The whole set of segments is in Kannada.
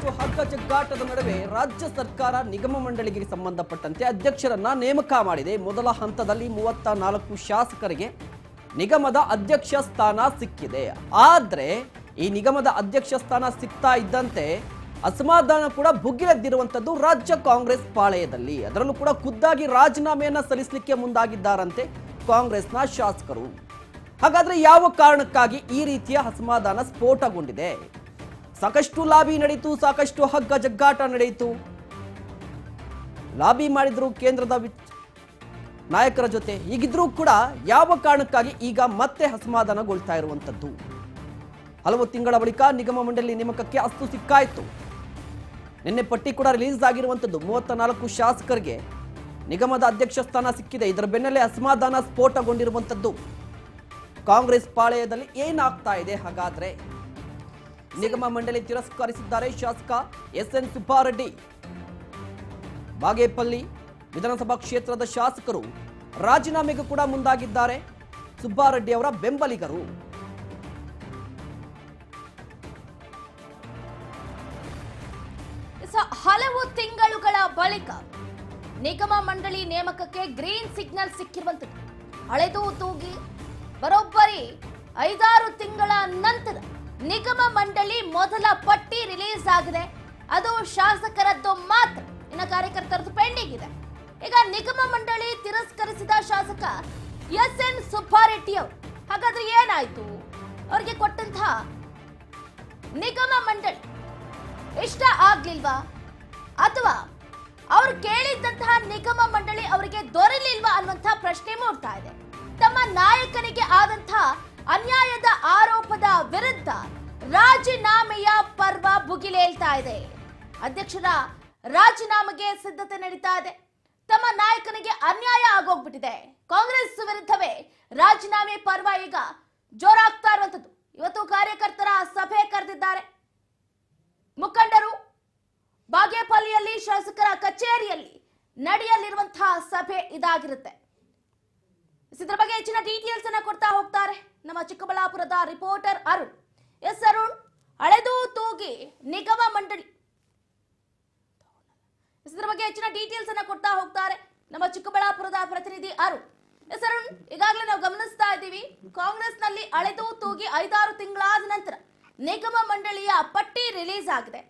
ಸಾಕಷ್ಟು ಹಗ್ಗ ಜಗ್ಗಾಟದ ನಡುವೆ ರಾಜ್ಯ ಸರ್ಕಾರ ನಿಗಮ ಮಂಡಳಿಗೆ ಸಂಬಂಧಪಟ್ಟಂತೆ ಅಧ್ಯಕ್ಷರನ್ನ ನೇಮಕ ಮಾಡಿದೆ. ಮೊದಲ ಹಂತದಲ್ಲಿ ಮೂವತ್ತ ನಾಲ್ಕು ಶಾಸಕರಿಗೆ ನಿಗಮದ ಅಧ್ಯಕ್ಷ ಸ್ಥಾನ ಸಿಕ್ಕಿದೆ. ಆದ್ರೆ ಈ ನಿಗಮದ ಅಧ್ಯಕ್ಷ ಸ್ಥಾನ ಸಿಗ್ತಾ ಇದ್ದಂತೆ ಅಸಮಾಧಾನ ಕೂಡ ಭುಗಿಲೆದ್ದಿರುವಂತದ್ದು ರಾಜ್ಯ ಕಾಂಗ್ರೆಸ್ ಪಾಳೆಯದಲ್ಲಿ. ಅದರಲ್ಲೂ ಕೂಡ ಖುದ್ದಾಗಿ ರಾಜೀನಾಮೆಯನ್ನ ಸಲ್ಲಿಸಲಿಕ್ಕೆ ಮುಂದಾಗಿದ್ದಾರಂತೆ ಕಾಂಗ್ರೆಸ್ನ ಶಾಸಕರು. ಹಾಗಾದ್ರೆ ಯಾವ ಕಾರಣಕ್ಕಾಗಿ ಈ ರೀತಿಯ ಅಸಮಾಧಾನ ಸ್ಫೋಟಗೊಂಡಿದೆ? ಸಾಕಷ್ಟು ಲಾಬಿ ನಡೆಯಿತು, ಸಾಕಷ್ಟು ಹಗ್ಗ ಜಗ್ಗಾಟ ನಡೆಯಿತು. ಲಾಬಿ ಮಾಡಿದ್ರು ಕೇಂದ್ರದ ನಾಯಕರ ಜೊತೆ. ಈಗಿದ್ರೂ ಕೂಡ ಯಾವ ಕಾರಣಕ್ಕಾಗಿ ಈಗ ಮತ್ತೆ ಅಸಮಾಧಾನಗೊಳ್ತಾ ಇರುವಂತದ್ದು? ಹಲವು ತಿಂಗಳ ಬಳಿಕ ನಿಗಮ ಮಂಡಳಿ ನೇಮಕಕ್ಕೆ ಅಸ್ತು ಸಿಕ್ಕಾಯಿತು. ನಿನ್ನೆ ಪಟ್ಟಿ ಕೂಡ ರಿಲೀಸ್ ಆಗಿರುವಂತದ್ದು. ಮೂವತ್ತ ನಾಲ್ಕು ಶಾಸಕರಿಗೆ ನಿಗಮದ ಅಧ್ಯಕ್ಷ ಸ್ಥಾನ ಸಿಕ್ಕಿದೆ. ಇದರ ಬೆನ್ನಲ್ಲೇ ಅಸಮಾಧಾನ ಸ್ಫೋಟಗೊಂಡಿರುವಂತದ್ದು. ಕಾಂಗ್ರೆಸ್ ಪಾಳೆಯದಲ್ಲಿ ಏನಾಗ್ತಾ ಇದೆ ಹಾಗಾದ್ರೆ? ನಿಗಮ ಮಂಡಳಿ ತಿರಸ್ಕರಿಸಿದ್ದಾರೆ ಶಾಸಕ ಎಸ್ ಎನ್ ಸುಬ್ಬಾರೆಡ್ಡಿ. ಬಾಗೇಪಲ್ಲಿ ವಿಧಾನಸಭಾ ಕ್ಷೇತ್ರದ ಶಾಸಕರು ರಾಜೀನಾಮೆಗೂ ಕೂಡ ಮುಂದಾಗಿದ್ದಾರೆ. ಸುಬ್ಬಾರೆಡ್ಡಿ ಅವರ ಬೆಂಬಲಿಗರು. ಹಲವು ತಿಂಗಳುಗಳ ಬಳಿಕ ನಿಗಮ ಮಂಡಳಿ ನೇಮಕಕ್ಕೆ ಗ್ರೀನ್ ಸಿಗ್ನಲ್ ಸಿಕ್ಕಿರುವಂತದ್ದು ಹಳೆದು ತೂಗಿ ಬರೋಬ್ಬರಿ ಐದಾರು ತಿಂಗಳ ನಂತರ ನಿಗಮ ಮಂಡಳಿ ಮೊದಲ ಪಟ್ಟಿ ರಿಲೀಸ್ ಆಗಿದೆ. ಅದು ಶಾಸಕರದ್ದು ಮಾತ್ರ. ಇನ್ನು ಕಾರ್ಯಕರ್ತರದ್ದು ಪೆಂಡಿಂಗ್ ಇದೆ. ಈಗ ನಿಗಮ ಮಂಡಳಿ ತಿರಸ್ಕರಿಸಿದ ಶಾಸಕ ಎಸ್ ಎನ್ ಸುಬ್ಬಾರೆಡ್ಡಿ ಅವರು ಹಾಗಾದ್ರೆ ಏನಾಯ್ತು? ಅವರಿಗೆ ಕೊಟ್ಟಂತಹ ನಿಗಮ ಮಂಡಳಿ ಇಷ್ಟ ಆಗ್ಲಿಲ್ವಾ? ಅಥವಾ ಅವ್ರು ಕೇಳಿದ್ದಂತಹ ನಿಗಮ ಮಂಡಳಿ ಅವರಿಗೆ ದೊರೆಲಿಲ್ವಾ ಅನ್ನುವಂತಹ ಪ್ರಶ್ನೆ ಮೂಡ್ತಾ ಇದೆ. ತಮ್ಮ ನಾಯಕನಿಗೆ ಆದಂತಹ ಅನ್ಯಾಯದ ಆರೋಪದ ವಿರುದ್ಧ ರಾಜೀನಾಮೆಯ ಪರ್ವ ಭುಗಿಲೇಳ್ತಾ ಇದೆ. ಅಧ್ಯಕ್ಷರ ರಾಜೀನಾಮೆಗೆ ಸಿದ್ಧತೆ ನಡೀತಾ ಇದೆ. ತಮ್ಮ ನಾಯಕನಿಗೆ ಅನ್ಯಾಯ ಆಗೋಗ್ಬಿಟ್ಟಿದೆ. ಕಾಂಗ್ರೆಸ್ ವಿರುದ್ಧವೇ ರಾಜೀನಾಮೆ ಪರ್ವ ಈಗ ಜೋರಾಗ್ತಾ ಇರುವಂತದ್ದು ಇವತ್ತು ಕಾರ್ಯಕರ್ತರ ಸಭೆ ಕರೆದಿದ್ದಾರೆ. ಮುಖಂಡರು ಬಾಗೇಪಲ್ಲಿಯಲ್ಲಿ ಶಾಸಕರ ಕಚೇರಿಯಲ್ಲಿ ನಡೆಯಲಿರುವಂತಹ ಸಭೆ ಇದಾಗಿರುತ್ತೆ. ಇದ್ರ ಬಗ್ಗೆ ಹೆಚ್ಚಿನ ಡೀಟೇಲ್ಸ್ ಅನ್ನ ಕೊಡ್ತಾ ಹೋಗ್ತಾರೆ. ನಮ್ಮ ಚಿಕ್ಕಬಳ್ಳಾಪುರದ ರಿಪೋರ್ಟರ್ ಅರುಣ್. ಎಸ್ ಅರುಣ್, ಹಳೆದು ತೂಗಿ ನಿಗಮ ಮಂಡಳಿ. ಇದ್ರ ಬಗ್ಗೆ ಹೆಚ್ಚಿನ ಡೀಟೇಲ್ಸ್ ಅನ್ನ ಕೊಡ್ತಾ ಹೋಗ್ತಾರೆ ನಮ್ಮ ಚಿಕ್ಕಬಳ್ಳಾಪುರದ ಪ್ರತಿನಿಧಿ ಅರುಣ್. ಎಸ್ ಅರುಣ್, ಈಗಾಗಲೇ ನಾವು ಗಮನಿಸ್ತಾ ಇದ್ದೀವಿ, ಕಾಂಗ್ರೆಸ್ನಲ್ಲಿ ಅಳೆದು ತೂಗಿ ಐದಾರು ತಿಂಗಳಾದ ನಂತರ ನಿಗಮ ಮಂಡಳಿಯ ಪಟ್ಟಿ ರಿಲೀಸ್ ಆಗಿದೆ.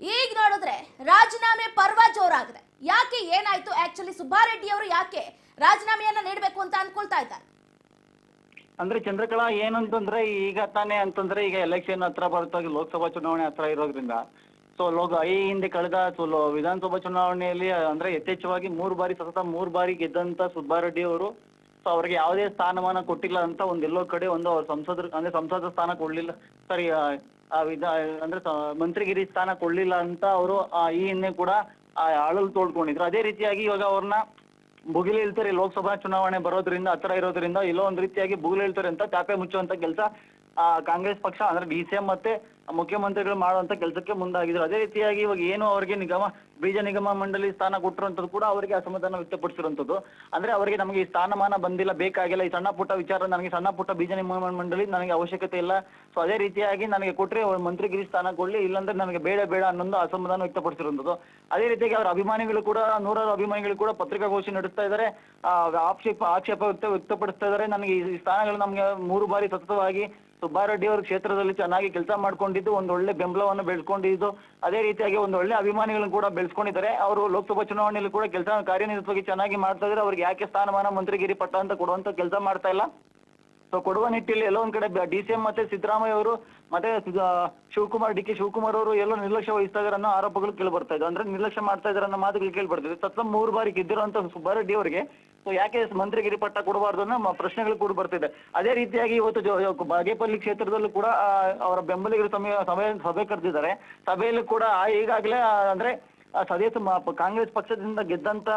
ಈಗ ನೋಡಿದ್ರೆ ರಾಜೀನಾಮೆ ಪರ್ವ ಜೋರಾಗಿದೆ. ಯಾಕೆ ಏನಾಯ್ತು? ಆಕ್ಚುಲಿ ಸುಬ್ಬಾರೆಡ್ಡಿ ಅವರು ಯಾಕೆ ರಾಜೀನಾಮೆಯನ್ನ ನೀಡಬೇಕು ಅಂತ ಅನ್ಕೊಳ್ತಾ ಇದ್ದಾರೆ. ಅಂದ್ರೆ ಚಂದ್ರಕಲಾ ಏನಂತಂದ್ರೆ ಈಗ ತಾನೇ ಅಂತಂದ್ರೆ ಈಗ ಎಲೆಕ್ಷನ್ ಹತ್ರ ಬರ್ತಾಗಿ ಲೋಕಸಭಾ ಚುನಾವಣೆ ಹತ್ರ ಇರೋದ್ರಿಂದ. ಸೊ ಲೋಕ ಈ ಹಿಂದೆ ಕಳೆದ ವಿಧಾನಸಭಾ ಚುನಾವಣೆಯಲ್ಲಿ ಅಂದ್ರೆ ಯಥೇಚ್ಛವಾಗಿ ಮೂರು ಬಾರಿ ಸತತ ಮೂರು ಬಾರಿ ಗೆದ್ದಂತ ಸುಬ್ಬಾರೆಡ್ಡಿ ಅವರು, ಸೊ ಅವ್ರಿಗೆ ಯಾವುದೇ ಸ್ಥಾನಮಾನ ಕೊಟ್ಟಿಲ್ಲ ಅಂತ ಒಂದ್ ಎಲ್ಲೋ ಕಡೆ ಒಂದು ಅವ್ರ ಸಂಸದರು, ಅಂದ್ರೆ ಸಂಸದ ಸ್ಥಾನ ಕೊಡ್ಲಿಲ್ಲ ಸಾರಿ ಆ ವಿಧ, ಅಂದ್ರೆ ಮಂತ್ರಿಗಿರಿ ಸ್ಥಾನ ಕೊಡ್ಲಿಲ್ಲ ಅಂತ ಅವರು ಈ ಹಿಂದೆ ಕೂಡ, ಆ, ಅಳಲು ತೋಡ್ಕೊಂಡಿದ್ರು ಅದೇ ರೀತಿಯಾಗಿ ಇವಾಗ ಅವ್ರನ್ನ ಬುಗಿಲು ಹೇಳ್ತಾರೆ ಲೋಕಸಭಾ ಚುನಾವಣೆ ಬರೋದ್ರಿಂದ ಹತ್ರ ಇರೋದ್ರಿಂದ ಇಲ್ಲೋ ಒಂದ್ ರೀತಿಯಾಗಿ ಬುಗಿಲು ಹೇಳ್ತಾರೆ ಅಂತ ಚಾಪೆ ಮುಚ್ಚುವಂತ ಕೆಲಸ ಆ, ಕಾಂಗ್ರೆಸ್ ಪಕ್ಷ, ಅಂದ್ರೆ ಡಿ ಸಿ ಎಂ ಮತ್ತೆ ಮುಖ್ಯಮಂತ್ರಿಗಳು ಮಾಡುವಂತ ಕೆಲಸಕ್ಕೆ ಮುಂದಾಗಿದ್ರು. ಅದೇ ರೀತಿಯಾಗಿ ಇವಾಗ ಏನು ಅವರಿಗೆ ನಿಗಮ, ಬೀಜ ನಿಗಮ ಮಂಡಳಿ ಸ್ಥಾನ ಕೊಟ್ಟಿರುವಂತದ್ದು ಕೂಡ ಅವರಿಗೆ ಅಸಮಾಧಾನ ವ್ಯಕ್ತಪಡಿಸಿರುವಂತದ್ದು ಅಂದ್ರೆ ಅವರಿಗೆ ನಮಗೆ ಈ ಸ್ಥಾನಮಾನ ಬಂದಿಲ್ಲ, ಬೇಕಾಗಿಲ್ಲ. ಈ ಸಣ್ಣ ಪುಟ್ಟ ವಿಚಾರ, ನನಗೆ ಸಣ್ಣ ಪುಟ್ಟ ಬೀಜ ನಿಗಮ ಮಂಡಳಿ ನನಗೆ ಅವಶ್ಯಕತೆ ಇಲ್ಲ. ಸೊ ಅದೇ ರೀತಿಯಾಗಿ ನನಗೆ ಕೊಟ್ಟರೆ ಮಂತ್ರಿಗಿರಿ ಸ್ಥಾನ ಕೊಡ್ಲಿ, ಇಲ್ಲಾಂದ್ರೆ ನನಗೆ ಬೇಡ ಬೇಡ ಅನ್ನೊಂದು ಅಸಮಾಧಾನ ವ್ಯಕ್ತಪಡಿಸಿರುವಂತದ್ದು ಅದೇ ರೀತಿಯಾಗಿ ಅವರ ಅಭಿಮಾನಿಗಳು ಕೂಡ, ನೂರಾರು ಅಭಿಮಾನಿಗಳು ಕೂಡ ಪತ್ರಿಕಾಗೋಷ್ಠಿ ನಡೆಸ್ತಾ ಇದ್ದಾರೆ. ಆಕ್ಷೇಪ ಆಕ್ಷೇಪ ವ್ಯಕ್ತ, ವ್ಯಕ್ತಪಡಿಸ್ತಾ ಇದ್ದಾರೆ. ನನಗೆ ಈ ಸ್ಥಾನಗಳು ನಮಗೆ ಮೂರು ಬಾರಿ ಸತತವಾಗಿ ಸುಬ್ಬಾರೆಡ್ಡಿ ಅವರ ಕ್ಷೇತ್ರದಲ್ಲಿ ಚೆನ್ನಾಗಿ ಕೆಲಸ ಮಾಡ್ಕೊಂಡಿದ್ದು, ಒಂದು ಒಳ್ಳೆ ಬೆಂಬಲವನ್ನು ಬೆಳೆಸ್ಕೊಂಡಿದ್ದು, ಅದೇ ರೀತಿಯಾಗಿ ಒಂದು ಒಳ್ಳೆ ಅಭಿಮಾನಿಗಳನ್ನು ಕೂಡ ಬೆಳೆಸ್ಕೊಂಡಿದ್ದಾರೆ. ಅವರು ಲೋಕಸಭಾ ಚುನಾವಣೆಯಲ್ಲಿ ಕೂಡ ಕೆಲಸ ಕಾರ್ಯನಿರತವಾಗಿ ಚೆನ್ನಾಗಿ ಮಾಡ್ತಾ ಇದ್ರೆ ಅವ್ರಿಗೆ ಯಾಕೆ ಸ್ಥಾನಮಾನ ಮಂತ್ರಿಗಿರಿ ಪಟ್ಟ ಅಂತ ಕೊಡುವಂತ ಕೆಲಸ ಮಾಡ್ತಾ ಇಲ್ಲ. ಸೊ ಕೊಡುವ ನಿಟ್ಟಿನಲ್ಲಿ ಎಲ್ಲೋ ಒಂದ್ ಕಡೆ ಡಿ ಸಿ ಎಂ ಮತ್ತೆ ಸಿದ್ದರಾಮಯ್ಯ ಅವರು ಮತ್ತೆ ಶಿವಕುಮಾರ್, ಡಿ ಕೆ ಶಿವಕುಮಾರ್ ಅವರು ಎಲ್ಲೋ ನಿರ್ಲಕ್ಷ್ಯ ವಹಿಸ್ತಾ ಇದಾರೆ ಅನ್ನೋ ಆರೋಪಗಳು ಕೇಳಿ ಬರ್ತಾ ಇದ್ದಾವೆ ಅಂದ್ರೆ ನಿರ್ಲಕ್ಷ್ಯ ಮಾಡ್ತಾ ಇದಾರೆ ಅನ್ನೋ ಮಾತುಗಳು ಕೇಳಿ ಬರ್ತಾ ಇದೆ. ತತ್ವ ಮೂರು ಬಾರಿ ಗೆದ್ದಿರುವಂತ ಸುಬ್ಬಾರೆಡ್ಡಿ ಅವರಿಗೆ ಯಾಕೆ ಮಂತ್ರಿಗಿರಿ ಪಟ್ಟ ಕೊಡಬಾರ್ದು ಅನ್ನೋ ಪ್ರಶ್ನೆಗಳು ಕೂಡ ಬರ್ತಿದೆ. ಅದೇ ರೀತಿಯಾಗಿ ಇವತ್ತು ಬಾಗೇಪಲ್ಲಿ ಕ್ಷೇತ್ರದಲ್ಲೂ ಕೂಡ ಅವರ ಬೆಂಬಲಿಗರು ಸಮಯ ಸಭೆ ಸಭೆ ಕರೆದಿದ್ದಾರೆ. ಸಭೆಯಲ್ಲೂ ಕೂಡ ಈಗಾಗಲೇ ಅಂದ್ರೆ ಮ- ಕಾಂಗ್ರೆಸ್ ಪಕ್ಷದಿಂದ ಗೆದ್ದಂತ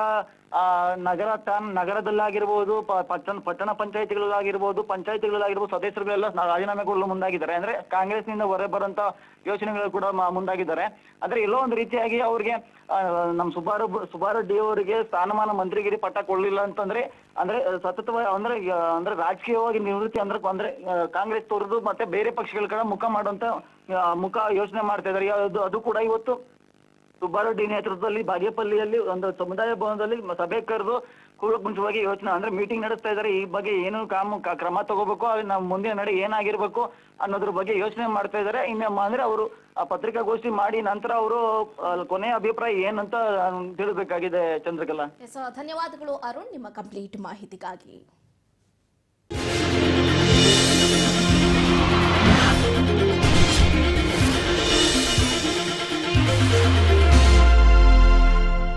ನಗರ ತಾನ್ ನಗರದಲ್ಲಾಗಿರ್ಬೋದು ಪಟ್ಟಣ ಪಟ್ಟಣ ಪಂಚಾಯತಿಗಳಾಗಿರ್ಬೋದು ಪಂಚಾಯತಿಗಳಾಗಿರ್ಬೋದು ಸದಸ್ಯರುಗಳೆಲ್ಲ ರಾಜೀನಾಮೆ ಕೊಡಲು ಮುಂದಾಗಿದ್ದಾರೆ. ಅಂದ್ರೆ ಕಾಂಗ್ರೆಸ್ನಿಂದ ಹೊರ ಬರಂತ ಯೋಚನೆಗಳು ಕೂಡ ಮುಂದಾಗಿದ್ದಾರೆ. ಆದ್ರೆ ಎಲ್ಲೋ ಒಂದು ರೀತಿಯಾಗಿ ಅವ್ರಿಗೆ ನಮ್ಮ ಸುಬ್ಬಾರಬ್ ಸುಬ್ಬಾರೆಡ್ಡಿ ಅವರಿಗೆ ಸ್ಥಾನಮಾನ ಮಂತ್ರಿಗಿರಿ ಪಟ್ಟ ಕೊಡ್ಲಿಲ್ಲ ಅಂತಂದ್ರೆ, ಅಂದ್ರೆ ಸತತವಾಗಿ, ಅಂದ್ರೆ ಅಂದ್ರೆ ರಾಜಕೀಯವಾಗಿ ನಿವೃತ್ತಿ ಅಂದ್ರೆ ಅಂದ್ರೆ ಕಾಂಗ್ರೆಸ್ ತೋರಿದು ಮತ್ತೆ ಬೇರೆ ಪಕ್ಷಗಳ ಕಡೆ ಮುಖ ಮಾಡುವಂತ ಮುಖ ಯೋಚನೆ ಮಾಡ್ತಾ ಇದ್ದಾರೆ. ಅದು ಕೂಡ ಇವತ್ತು ಸುಬ್ಬಾರೆಡ್ಡಿ ನೇತೃತ್ವದಲ್ಲಿ ಬಾಗೇಪಲ್ಲಿಯಲ್ಲಿ ಒಂದು ಸಮುದಾಯ ಭವನದಲ್ಲಿ ಸಭೆ ಕರೆದು ಕೂಡ ಮುಂಚೆವಾಗಿ ಯೋಚನೆ, ಅಂದ್ರೆ ಮೀಟಿಂಗ್ ನಡೆಸ್ತಾ ಇದ್ದಾರೆ ಈ ಬಗ್ಗೆ ಏನು ಕಾಮ ಕ್ರಮ ತಗೋಬೇಕು? ನಮ್ಮ ಮುಂದಿನ ನಡೆ ಏನಾಗಿರ್ಬೇಕು ಅನ್ನೋದ್ರ ಬಗ್ಗೆ ಯೋಚನೆ ಮಾಡ್ತಾ ಇದ್ದಾರೆ ಇನ್ನು ಅಂದ್ರೆ ಅವರು, ಆ, ಪತ್ರಿಕಾಗೋಷ್ಠಿ ಮಾಡಿ ನಂತರ ಅವರು ಕೊನೆಯ ಅಭಿಪ್ರಾಯ ಏನಂತ ತಿಳಿಬೇಕಾಗಿದೆ ಚಂದ್ರಕಲಾ. ಧನ್ಯವಾದಗಳು, ಅರುಣ್. ನಿಮ್ಮ ಕಂಪ್ಲೀಟ್ ಮಾಹಿತಿಗಾಗಿ.